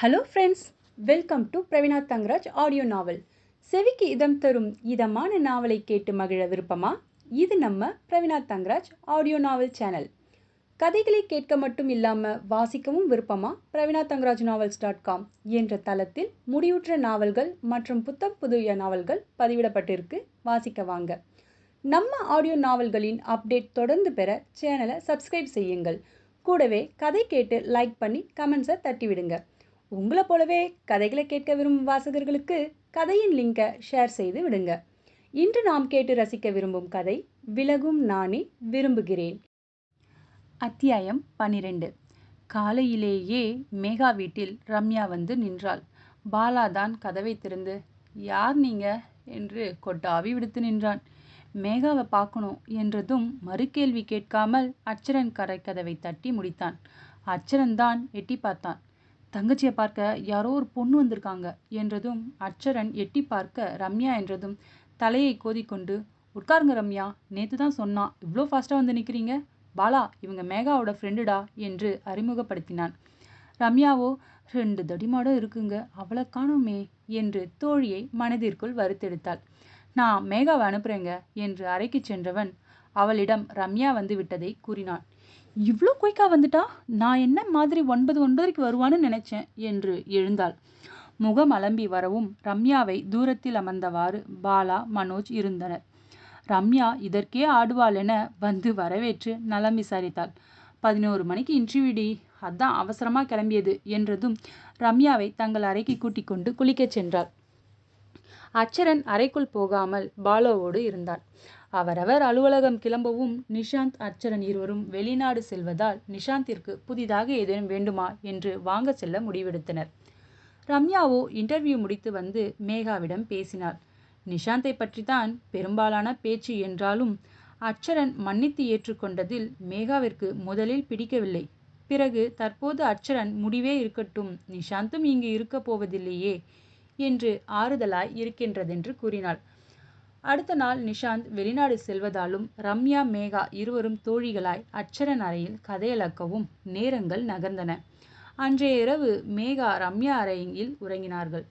Hello friends welcome to Praveena Thangaraj audio novel செவிக்கு இதம் தரும் இதமான நாவலை கேட்டு மகிழ விருப்பமா? இது நம்ம Praveena Thangaraj audio novel channel கதைகளை கேட்க மட்டும் இல்லாமல் வாசிக்கவும் விருப்பமா? Praveena Thangaraj novels dot com என்ற தளத்தில் முடிவுற்ற நாவல்கள் மற்றும் புத்தம் புதிய நாவல்கள் பதிவிடப்பட்டிருக்கு. வாசிக்க வாங்க. நம்ம ஆடியோ நாவல்களின் அப்டேட் தொடர்ந்து பெற சேனலை சப்ஸ்கிரைப் செய்யுங்கள். கூடவே கதை கேட்டு லைக் பண்ணி கமெண்ட்ஸை தட்டிவிடுங்க. உங்களை போலவே கதைகளை கேட்க விரும்பும் வாசகர்களுக்கு கதையின் லிங்கை ஷேர் செய்து விடுங்க. இன்று நாம் கேட்டு ரசிக்க விரும்பும் கதை விலகும் நானே விரும்புகிறேன் அத்தியாயம் பன்னிரெண்டு காலையிலேயே மேகா வீட்டில் ரம்யா வந்து நின்றாள். பாலா தான் கதவை திறந்து யார் நீங்க என்று கொட்டாவி விடுத்து நின்றான். மேகாவை பார்க்கணும் என்றதும் மறுகேள்வி கேட்காமல் அச்சரன் கரை கதவை தட்டி முடித்தான். அச்சரன் தான் எட்டி பார்த்தான். தங்கச்சியை பார்க்க யாரோ ஒரு பொண்ணு வந்திருக்காங்க என்றதும் அச்சரன் எட்டி பார்க்க ரம்யா என்றதும் தலையை கோதிக்கொண்டு உட்காருங்க ரம்யா நேற்று தான் சொன்னான் இவ்வளோ ஃபாஸ்ட்டாக வந்து நிற்கிறீங்க பாலா இவங்க மேகாவோட ஃப்ரெண்டுடா என்று அறிமுகப்படுத்தினான். ரம்யாவோ ரெண்டு தடிமாடம் இருக்குங்க அவளை காணோமே என்று தோழியை மனதிற்குள் வறுத்தெடுத்தாள் நான் மேகாவை அனுப்புகிறேங்க என்று அறைக்கு சென்றவன் அவளிடம் ரம்யா வந்து விட்டதை கூறினான். இவ்வளோ குயிக்காக வந்துட்டா? நான் என்ன மாதிரி ஒன்பது ஒன்பதரைக்கு வருவான்னு நினைச்சேன் என்று எழுந்தாள். முகம் அலம்பி வரவும் ரம்யாவை தூரத்தில் அமர்ந்தவாறு பாலா மனோஜ் இருந்தனர். ரம்யா இதற்கே ஆடுவாள் என வந்து வரவேற்று நலம் விசாரித்தாள். பதினோரு மணிக்கு இன்டர்வியூடி அதான் அவசரமாக கிளம்பியது என்றதும் ரம்யாவை தங்கள் அறைக்கு கூட்டிக் கொண்டு குளிக்கச் சென்றாள். அச்சரன் அறைக்குள் போகாமல் பாலோவோடு இருந்தான். அவரவர் அலுவலகம் கிளம்பவும் நிஷாந்த் அர்ச்சரன் இருவரும் வெளிநாடு செல்வதால் நிஷாந்திற்கு புதிதாக ஏதேனும் வேண்டுமா என்று வாங்க செல்ல முடிவெடுத்தனர். ரம்யாவோ இன்டர்வியூ முடித்து வந்து மேகாவிடம் பேசினாள் நிஷாந்தை பற்றித்தான் பெரும்பாலான பேச்சு என்றாலும் அர்ச்சரன் மன்னித்து ஏற்றுக்கொண்டதில் மேகாவிற்கு முதலில் பிடிக்கவில்லை. பிறகு தற்போது அர்ச்சரன் முடிவே இருக்கட்டும் நிஷாந்தும் இங்கு இருக்கப் போவதில்லையே என்று ஆறுதலாய் இருக்கின்றதென்று கூறினாள். அடுத்த நாள் நிஷாந்த் வெளிநாடு செல்வதாலும் ரம்யா மேகா இருவரும் தோழிகளாய் அச்சரன் அறையில் கதையளக்கவும் நேரங்கள் நகர்ந்தன. அன்றைய இரவு மேகா ரம்யா அறையில் உறங்கினார்கள்.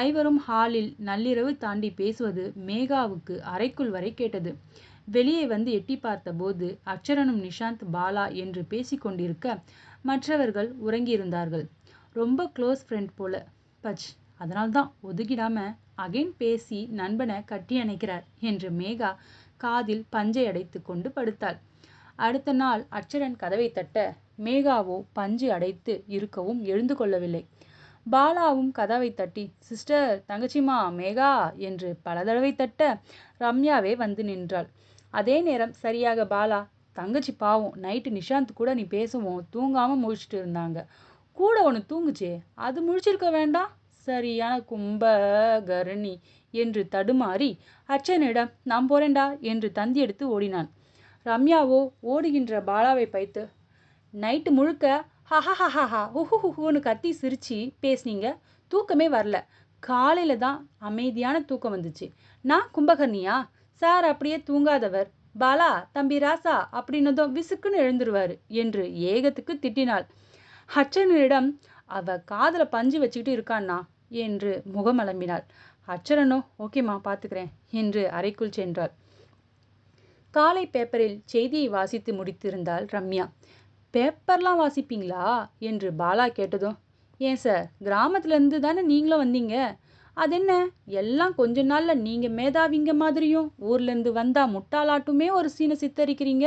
ஐவரும் ஹாலில் நள்ளிரவு தாண்டி பேசுவது மேகாவுக்கு அறைக்குள் வரை கேட்டது. வெளியே வந்து எட்டி பார்த்தபோது அச்சரனும் நிஷாந்த் பாலா என்று பேசிக்கொண்டிருக்க மற்றவர்கள் உறங்கியிருந்தார்கள். ரொம்ப க்ளோஸ் ஃப்ரெண்ட் போல. பச். அதனால்தான் ஒதுக்கிடாம அகைன் பேசி நண்பனை கட்டி அணைக்கிறார் என்று மேகா காதில் பஞ்சை அடைத்து கொண்டு படுத்தாள். அடுத்த நாள் அச்சரன் கதவை தட்ட மேகாவோ பஞ்சு அடைத்து இருக்கவும் எழுந்து கொள்ளவில்லை. பாலாவும் கதவை தட்டி சிஸ்டர் தங்கச்சிமா மேகா என்று பல தடவை தட்ட ரம்யாவே வந்து நின்றாள். அதே நேரம் சரியாக பாலா தங்கச்சி பாவம் நைட்டு நிஷாந்த் கூட நீ பேசுவோம் தூங்காமல் முழிச்சிட்டு இருந்தாங்க. கூட ஒன்று தூங்குச்சே அது முழிச்சிருக்க வேண்டாம்? சரியான கும்பகரணி என்று தடுமாறி அச்சனிடம் நான் போறேன்டா என்று தந்தி எடுத்து ஓடினான். ரம்யாவோ ஓடுகின்ற பாலாவை பைத்து நைட்டு முழுக்க ஹஹஹஹா ஹுஹுஹுன்னு கத்தி சிரித்து பேசுனீங்க. தூக்கமே வரல. காலையில் தான் அமைதியான தூக்கம் வந்துச்சு. நான் கும்பகர்ணியா? சார் அப்படியே தூங்காதவர். பாலா தம்பி ராசா அப்படின்னதும் விசுக்குன்னு எழுந்துருவார் என்று ஏகத்துக்கு திட்டினாள். ஹச்சனிடம் அவ காதில் பஞ்சு வச்சுக்கிட்டு இருக்கான்னா என்று முகமலம்பினாள் அச்சரனோ ஓகேம்மா பார்த்துக்கிறேன் என்று அறைக்குள் சென்றாள். காலை பேப்பரில் செய்தியை வாசித்து முடித்திருந்தாள் ரம்யா. பேப்பர்லாம் வாசிப்பீங்களா? என்று பாலா கேட்டதும் ஏன் சார் கிராமத்துலேருந்து தானே நீங்களும் வந்தீங்க? அது என்ன எல்லாம் கொஞ்ச நாளில் நீங்கள் மேதாவிங்க மாதிரியும் ஊர்லேருந்து வந்தால் முட்டாளாட்டுமே ஒரு சீனை சித்தரிக்கிறீங்க?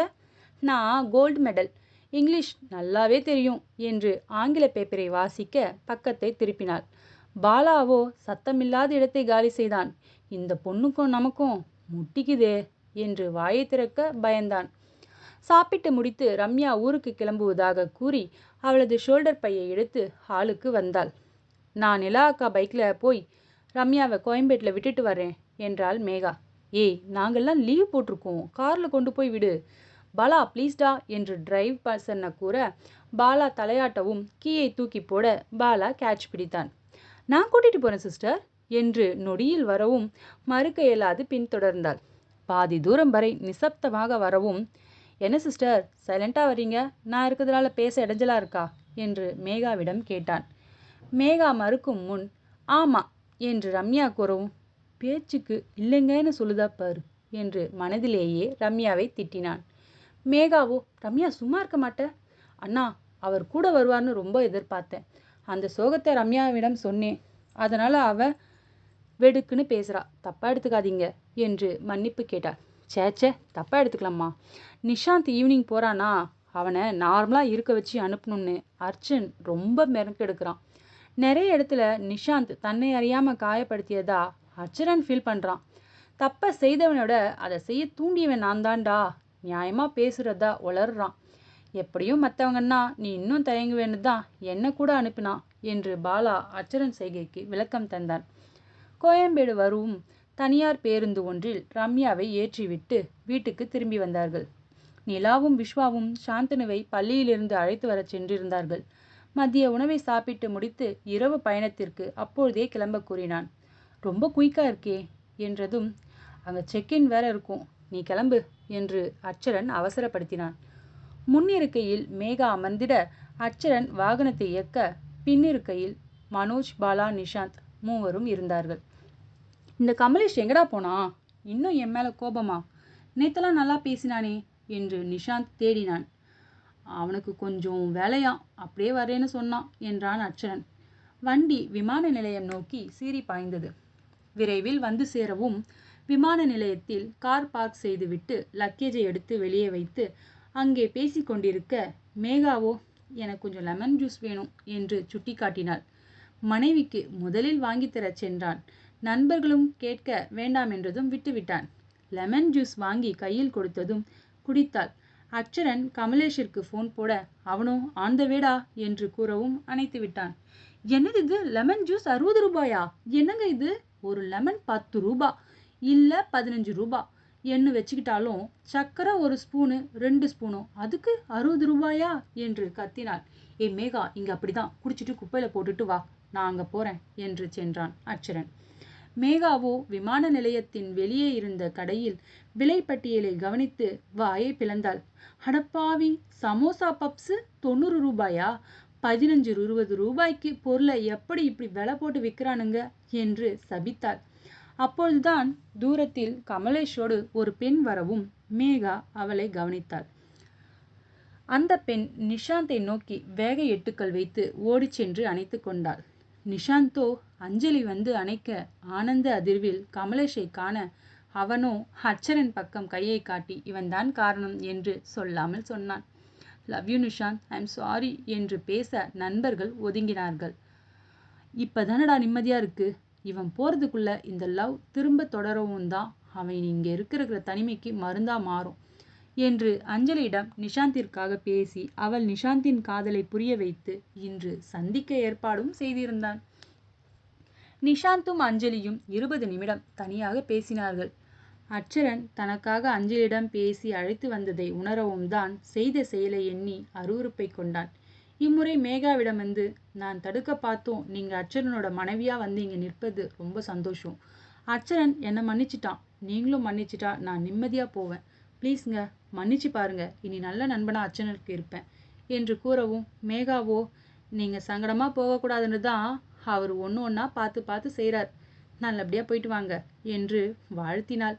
நான் கோல்டு மெடல் இங்கிலீஷ் நல்லாவே தெரியும் என்று ஆங்கில பேப்பரை வாசிக்க பக்கத்தை திருப்பினாள். பாலாவோ சத்தமில்லாத இடத்தை காலி செய்தான். இந்த பொண்ணுக்கும் நமக்கும் முட்டிக்குதே என்று வாயை திறக்க பயந்தான். சாப்பிட்டு முடித்து ரம்யா ஊருக்கு கிளம்புவதாக கூறி அவளது ஷோல்டர் பையை எடுத்து ஹாலுக்கு வந்தாள். நான் நிலா அக்கா பைக்கில் போய் ரம்யாவை கோயம்பேட்டில் விட்டுட்டு வரேன் என்றாள் மேகா. ஏய் நாங்கள்லாம் லீவ் போட்டிருக்கோம். காரில் கொண்டு போய் விடு. பாலா ப்ளீஸ்டா என்று டிரைவ் பர்சனை கூற பாலா தலையாட்டவும் கீயை தூக்கி போட பாலா கேட்ச் பிடித்தான். நான் கூட்டிட்டு போறேன் சிஸ்டர் என்று நொடியில் வரவும் மறுக்க இயலாது பின்தொடர்ந்தாள். பாதி தூரம் வரை நிசப்தமாக வரவும் என்ன சிஸ்டர் சைலண்ட்டாக வர்றீங்க? நான் இருக்கிறதுனால பேச இடைஞ்சலா இருக்கா? என்று மேகாவிடம் கேட்டான். மேகா மறுக்கும் முன் ஆமா என்று ரம்யா கூறவும் பேச்சுக்கு இல்லைங்கன்னு சொல்லுதா பாரு என்று மனதிலேயே ரம்யாவை திட்டினான். மேகாவோ ரம்யா சும்மா இருக்க மாட்டேன் அண்ணா அவர் கூட வருவார்னு ரொம்ப எதிர்பார்த்தேன். அந்த சோகத்தை ரம்யாவிடம் சொன்னேன். அதனால் அவ வெடுக்குன்னு பேசுகிறா தப்பாக எடுத்துக்காதீங்க என்று மன்னிப்பு கேட்டார் சேச்சே தப்பாக எடுத்துக்கலாமா நிஷாந்த் ஈவினிங் போகிறானா அவனை நார்மலாக இருக்க வச்சு அனுப்பணும்னு அர்ச்சன் ரொம்ப மெருக்கெடுக்கிறான் நிறைய இடத்துல நிஷாந்த் தன்னை அறியாமல் காயப்படுத்தியதா அர்ச்சரன் ஃபீல் பண்ணுறான் தப்பை செய்தவனோட அதை செய்ய தூண்டியவன் நான் தான்டா நியாயமாக பேசுகிறதா உளர்றான். எப்படியும் மற்றவங்கன்னா நீ இன்னும் தயங்குவேன்னு தான் என்ன கூட அனுப்பினான் என்று பாலா அச்சரன் செய்கைக்கு விளக்கம் தந்தான். கோயம்பேடு வரும் தனியார் பேருந்து ஒன்றில் ரம்யாவை ஏற்றிவிட்டு வீட்டுக்கு திரும்பி வந்தார்கள். நிலாவும் விஸ்வாவும் சாந்தனுவை பள்ளியிலிருந்து அழைத்து வரச் சென்றிருந்தார்கள். மதிய உணவை சாப்பிட்டு முடித்து இரவு பயணத்திற்கு அப்பொழுதே கிளம்ப கூறினான். ரொம்ப குயிக்காக இருக்கே என்றதும் அங்கே செக்இன் வேற இருக்கும். நீ கிளம்பு என்று அச்சரன் அவசரப்படுத்தினான். முன்னிருக்கையில் மேகா அமர்ந்திட அச்சரன் வாகனத்தை இயக்க பின்னிருக்கையில் மனோஜ் பாலா நிஷாந்த் மூவரும் இருந்தார்கள். இந்த கமலேஷ் எங்கடா போனா? இன்னும் என் மேல கோபமா? நேத்தெல்லாம் நல்லா பேசினானே என்று நிஷாந்த் தேடினான். அவனுக்கு கொஞ்சம் வேலையா? அப்படியே வரேன்னு சொன்னான் என்றான் அச்சரன் வண்டி விமான நிலையம் நோக்கி சீறி பாய்ந்தது. விரைவில் வந்து சேரவும் விமான நிலையத்தில் கார் பார்க் செய்துவிட்டு லக்கேஜை எடுத்து வெளியே வைத்து அங்கே பேசிக் கொண்டிருக்க மேகாவோ எனக்கு கொஞ்சம் லெமன் ஜூஸ் வேணும் என்று சுட்டிக்காட்டினாள். மனைவிக்கு முதலில் வாங்கித்தரச் சென்றான். நண்பர்களும் கேட்க வேண்டாம் என்றதும் விட்டுவிட்டான். லெமன் ஜூஸ் வாங்கி கையில் கொடுத்ததும் குடித்தாள். அச்சரன் கமலேஷிற்கு ஃபோன் போட அவனோ ஆந்த வேடா என்று கூறவும் அணைத்து விட்டான் என்னது இது? லெமன் ஜூஸ் அறுபது ரூபாயா? என்னங்க இது? ஒரு லெமன் பத்து ரூபா இல்லை பதினஞ்சு ரூபா. எண்ணு வச்சுக்கிட்டாலும் சக்கரை ஒரு ஸ்பூனு ரெண்டு ஸ்பூனும் அதுக்கு அறுபது ரூபாயா என்று கத்தினாள். ஏ மேகா இங்கே அப்படிதான். குடிச்சிட்டு குப்பையில் போட்டுட்டு வா. நான் அங்கே போகிறேன் என்று சென்றான் அச்சரன் மேகாவோ விமான நிலையத்தின் வெளியே இருந்த கடையில் விலைப்பட்டியலை கவனித்து வாயை பிளந்தாள். அடப்பாவி சமோசா பப்ஸு தொண்ணூறு ரூபாயா? பதினஞ்சு இருபது ரூபாய்க்கு பொருளை எப்படி இப்படி விலை போட்டு விற்கிறானுங்க? என்று சபித்தாள். அப்பொழுதுதான் தூரத்தில் கமலேஷோடு ஒரு பெண் வரவும் மேகா அவளை கவனித்தாள். அந்த பெண் நிஷாந்தை நோக்கி வேக எட்டுக்கள் வைத்து ஓடிச் சென்று அணைத்து கொண்டாள். நிஷாந்தோ அஞ்சலி வந்து அணைக்க ஆனந்த அதிர்வில் கமலேஷை காண அவனோ அச்சரன் பக்கம் கையை காட்டி இவன்தான் காரணம் என்று சொல்லாமல் சொன்னான். Love you Nishanth. I am sorry என்று பேச நண்பர்கள் ஒதுங்கினார்கள். இப்பதானடா நிம்மதியா இருக்கு? இவன் போகிறதுக்குள்ளே இந்த லவ் திரும்ப தொடரவும் தான் அவன் இங்கே இருக்கிற தனிமைக்கு மருந்தா மாறும் என்று அஞ்சலியிடம் நிஷாந்திற்காக பேசி அவள் நிஷாந்தின் காதலை புரிய வைத்து இன்று சந்திக்க ஏற்பாடும் செய்திருந்தான். நிஷாந்தும் அஞ்சலியும் இருபது நிமிடம் தனியாக பேசினார்கள். அச்சரன் தனக்காக அஞ்சலியிடம் பேசி அழைத்து வந்ததை உணரவும் தான் செய்த செயலை எண்ணி அருவறுப்பை கொண்டான். இம்முறை மேகாவிடம் வந்து நான் தடுக்க பார்த்தோம். நீங்கள் அச்சரனோட மனைவியாக வந்து இங்கே நிற்பது ரொம்ப சந்தோஷம். அச்சரன் என்னை மன்னிச்சிட்டான். நீங்களும் மன்னிச்சிட்டா நான் நிம்மதியாக போவேன். ப்ளீஸ்ங்க மன்னிச்சு பாருங்க. இனி நல்ல நண்பனாக அச்சனுக்கு இருப்பேன். என்று கூறவும் மேகாவோ நீங்கள் சங்கடமாக போகக்கூடாதுன்னு தான் அவர் ஒன்று ஒன்றா பார்த்து பார்த்து செய்கிறார் நல்லபடியாக போயிட்டு வாங்க. என்று வாழ்த்தினாள்.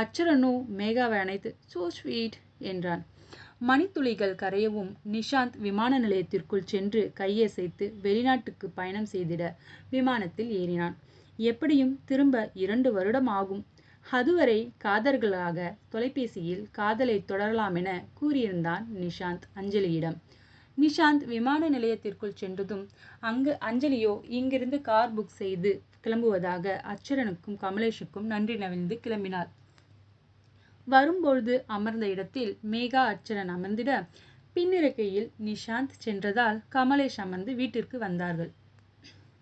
அச்சரனும் மேகாவை அணைத்து சோ ஸ்வீட் என்றான். மணித்துளிகள் கரையவும் நிஷாந்த் விமான நிலையத்திற்குள் சென்று கையசைத்து வெளிநாட்டுக்கு பயணம் செய்திட விமானத்தில் ஏறினான். எப்படியும் திரும்ப இரண்டு வருடம் ஆகும். அதுவரை காதர்களாக தொலைபேசியில் காதலை தொடரலாம் என கூறியிருந்தான் நிஷாந்த் அஞ்சலியிடம். நிஷாந்த் விமான நிலையத்திற்குள் சென்றதும் அங்கு அஞ்சலியோ இங்கிருந்து கார் புக் செய்து கிளம்புவதாக அச்சரனுக்கும் கமலேஷுக்கும் நன்றி நவிழ்ந்து கிளம்பினார் வரும்பொழுது அமர்ந்த இடத்தில் மேகா அர்ச்சனன் அமர்ந்திட பின்னிருக்கையில் நிஷாந்த் சென்றதால் கமலேஷ் அமர்ந்து வீட்டிற்கு வந்தார்கள்.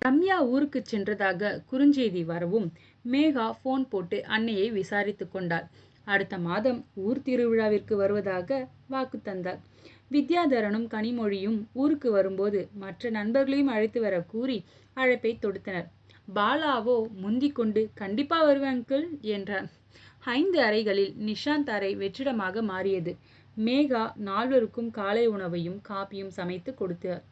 ரம்யா ஊருக்கு சென்றதாக குறுஞ்செய்தி வரவும் மேகா ஃபோன் போட்டு அன்னையை விசாரித்து கொண்டாள். அடுத்த மாதம் ஊர் திருவிழாவிற்கு வருவதாக வாக்கு தந்தார் வித்யாதரனும் கனிமொழியும் ஊருக்கு வரும்போது மற்ற நண்பர்களையும் அழைத்து வர கூறி அழைப்பை தொடுத்தனர். பாலாவோ முந்திக் கொண்டு கண்டிப்பா வருவேன் என்றார் ஐந்து அறைகளில் நிஷாந்த் அறை வெற்றிடமாக மாறியது. மேகா நால்வருக்கும் காலை உணவையும் காப்பியும் சமைத்து கொடுத்தார்.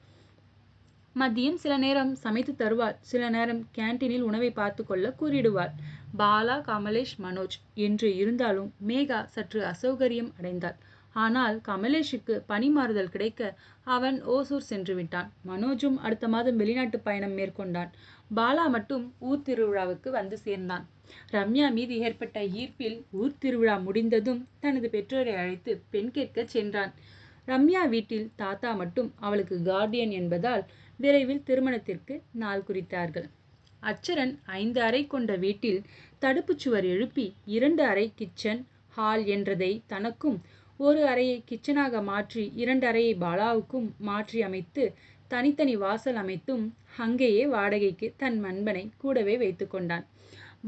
மதியம் சில நேரம் சமைத்து தருவார். சில நேரம் கேன்டீனில் உணவை பார்த்து கொள்ள கூறிடுவார். பாலா கமலேஷ் மனோஜ் என்று இருந்தாலும் மேகா சற்று அசௌகரியம் அடைந்தாள். ஆனால் கமலேஷுக்கு பணி மாறுதல் கிடைக்க அவன் ஓசூர் சென்று விட்டான். மனோஜும் அடுத்த மாதம் வெளிநாட்டு பயணம் மேற்கொண்டான். பாலா மட்டும் ஊர் திருவிழாவுக்கு வந்து சேர்ந்தான். ரம்யா மீது ஏற்பட்ட ஈர்ப்பில் ஊர் திருவிழா முடிந்ததும் தனது பெற்றோரை அழைத்து பெண் கேட்கச் சென்றான். ரம்யா வீட்டில் தாத்தா மட்டும் அவளுக்கு கார்டியன் என்பதால் விரைவில் திருமணத்திற்கு நாள் குறித்தார்கள். அச்சரன் ஐந்து அறை கொண்ட வீட்டில் தடுப்புச் சுவர் எழுப்பி இரண்டு அறை கிச்சன் ஹால் என்றதை தனக்கும் ஒரு அறையை கிச்சனாக மாற்றி இரண்டு அறையை பாலாவுக்கும் மாற்றி அமைத்து தனித்தனி வாசல் அமைத்தும் அங்கேயே வாடகைக்கு தன் நண்பனை கூடவே வைத்து கொண்டான்.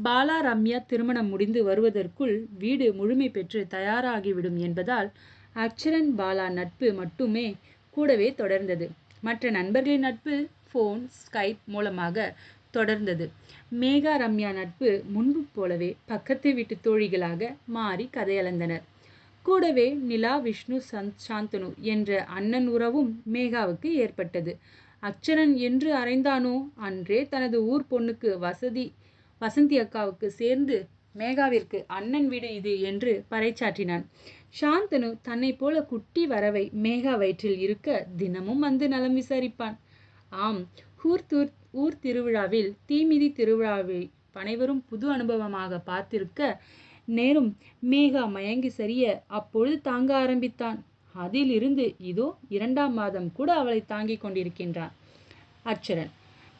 பாலா ரம்யா திருமணம் முடிந்து வருவதற்குள் வீடு முழுமை பெற்று தயாராகிவிடும் என்பதால் அக்ஷரன் பாலா நட்பு மட்டுமே கூடவே தொடர்ந்தது. மற்ற நண்பர்களின் நட்பு ஃபோன் ஸ்கைப் மூலமாக தொடர்ந்தது. மேகா ரம்யா நட்பு முன்பு போலவே பக்கத்து வீட்டு தோழிகளாக மாறி கதையளந்தனர். கூடவே நிலா விஷ்ணு சந்த் சாந்தனு என்ற அண்ணன் உறவும் மேகாவுக்கு ஏற்பட்டது. அச்சரன் என்று அறைந்தானோ? அன்றே தனது ஊர் பொண்ணுக்கு வசதி வசந்தி அக்காவுக்கு சேர்ந்து மேகாவிற்கு அண்ணன் வீடு இது என்று பறைச்சாற்றினான் சாந்தனு தன்னை போல குட்டி வரவை மேகா வயிற்றில் இருக்க தினமும் வந்து நலம் விசாரிப்பான். ஆம் ஹூர்தூர் தூர் ஊர் திருவிழாவில் தீமிதி திருவிழாவை அனைவரும் புது அனுபவமாக பார்த்திருக்க நேரும் மேகா மயங்கி சரிய அப்பொழுது தாங்க ஆரம்பித்தான். அதிலிருந்து இதோ இரண்டாம் மாதம் கூட அவளை தாங்கிக் கொண்டிருக்கின்றான். அச்சரன்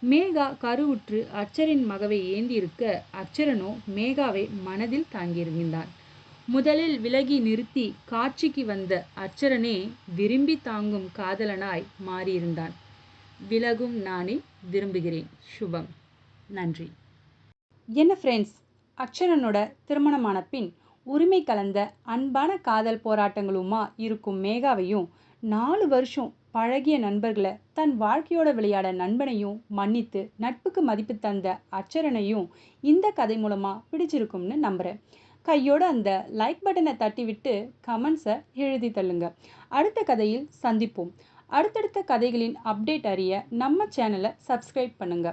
மேகா கருவுற்று அச்சரின் மகவை ஏந்தியிருக்க அச்சரனோ மேகாவை மனதில் தாங்கியிருந்தான். முதலில் விலகி நிறுத்தி காட்சிக்கு வந்த அச்சரனே விரும்பி தாங்கும் காதலனாய் மாறியிருந்தான். விலகும் நானே விரும்புகிறேன். சுபம். நன்றி. என்ன ஃப்ரெண்ட்ஸ் அக்ஷரனோட திருமணமான பின் உரிமை கலந்த அன்பான காதல் போராட்டங்களுமா இருக்கும் மேகாவையும் நாலு வருஷம் பழகிய நண்பர்களை தன் வாழ்க்கையோட விளையாட நண்பனையும் மன்னித்து நட்புக்கு மதிப்பு தந்த அச்சரனையும் இந்த கதை மூலமாக பிடிச்சிருக்கும்னு நம்புகிறேன் கையோட அந்த லைக் பட்டனை தட்டிவிட்டு கமெண்ட்ஸை எழுதி தள்ளுங்க. அடுத்த கதையில் சந்திப்போம். அடுத்தடுத்த கதைகளின் அப்டேட் அறிய நம்ம சேனலை சப்ஸ்கிரைப் பண்ணுங்க.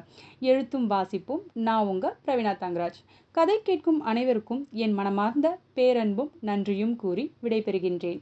எழுத்தும் வாசிப்பும் நான் உங்க பிரவீனா தங்கராஜ். கதை கேட்கும் அனைவருக்கும் என் மனமார்ந்த பேரன்பும் நன்றியும் கூறி விடைபெறுகின்றேன்.